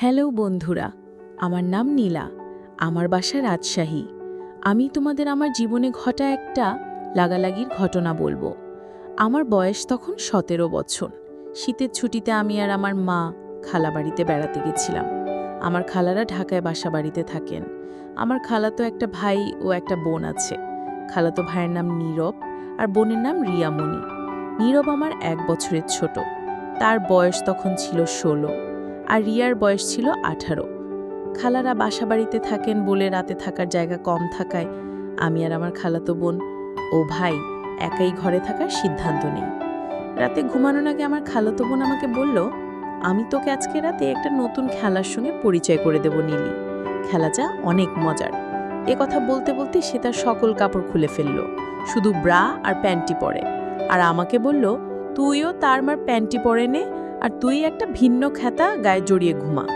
Hello বন্ধুরা, আমার নাম নীলা, আমার বাসা রাজশাহী। আমি তোমাদের আমার জীবনে ঘটা একটা লাগালাগির ঘটনা বলব। আমার বয়স তখন সতেরো বছর। শীতের ছুটিতে আমি আর আমার মা খালা বাড়িতে বেড়াতে গেছিলাম। আমার খালারা ঢাকায় বাসা বাড়িতে থাকেন। আমার খালা তো একটা ভাই ও একটা বোন আছে। খালা তো ভাইয়ের নাম নীরব আর বোনের নাম রিয়ামণি। নীরব আমার এক বছরের ছোট। তার বয়স তখন ছিল ষোলো। আর রিয়ার বয়স ছিল আঠারো। খালারা বাসা বাড়িতে থাকেন বলে রাতে থাকার জায়গা কম থাকায়। আমি আর আমার খালাতো বোন। ও ভাই, একাই ঘরে থাকার সিদ্ধান্ত নেই। রাতে ঘুমানোর আগে আমার খালাতো বোন আমাকে বলল, আমি তোকে আজকে রাতে একটা নতুন খেলার সঙ্গে পরিচয় করে দেব নীলি। খেলাটা অনেক মজার। এ কথা বলতে বলতে সে তার সকল কাপড় খুলে ফেলল। শুধু ব্রা আর প্যান্টি পরে। আর আমাকে বলল, তুইও তার মার প্যান্টি পরে নে আর তুই একটা ভিন্ন খ্যাতা গায়ে জড়িয়ে ঘুমা।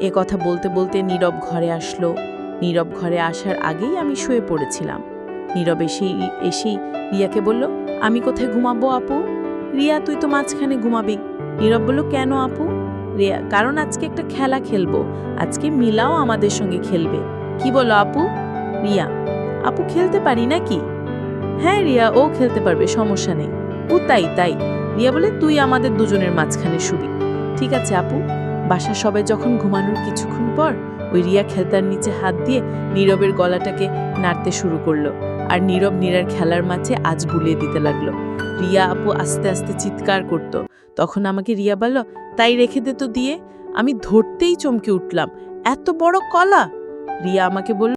এ কথা বলতে বলতে নীরব ঘরে আসলো। নীরব ঘরে আসার আগেই আমি শুয়ে পড়েছিলাম। নীরব এসেই এসেই রিয়াকে বলল, আমি কোথায় ঘুমাবো আপু? রিয়া, তুই তো মাঝখানে ঘুমাবি। নীরব বলল, কেন আপু? রিয়া, কারণ আজকে একটা খেলা খেলব। আজকে মিলাও আমাদের সঙ্গে খেলবে। কি বলো আপু? রিয়া, আপু খেলতে পারি নাকি? হ্যাঁ রিয়া, ও খেলতে পারবে, সমস্যা নেই। ও তাই তাই। রিয়া বলে, তুই আমাদের দুজনের মাঝখানে শুবি। ঠিক আছে আপু। বাসা সবাই যখন ঘুমানোর কিছুক্ষণ পর ওই রিয়া খেলতার নিচে হাত দিয়ে নীরবের গলাটাকে নাড়তে শুরু করল আর নীরব নীরার খেলার মাঝে আজ বুলিয়ে দিতে লাগল। রিয়া আপু আস্তে আস্তে চিৎকার করত। তখন আমাকে রিয়া বলল, তাই রেখে দে তো দিয়ে, আমি ধরতেই চমকে উঠলাম। এত বড় কলা! রিয়া আমাকে বলল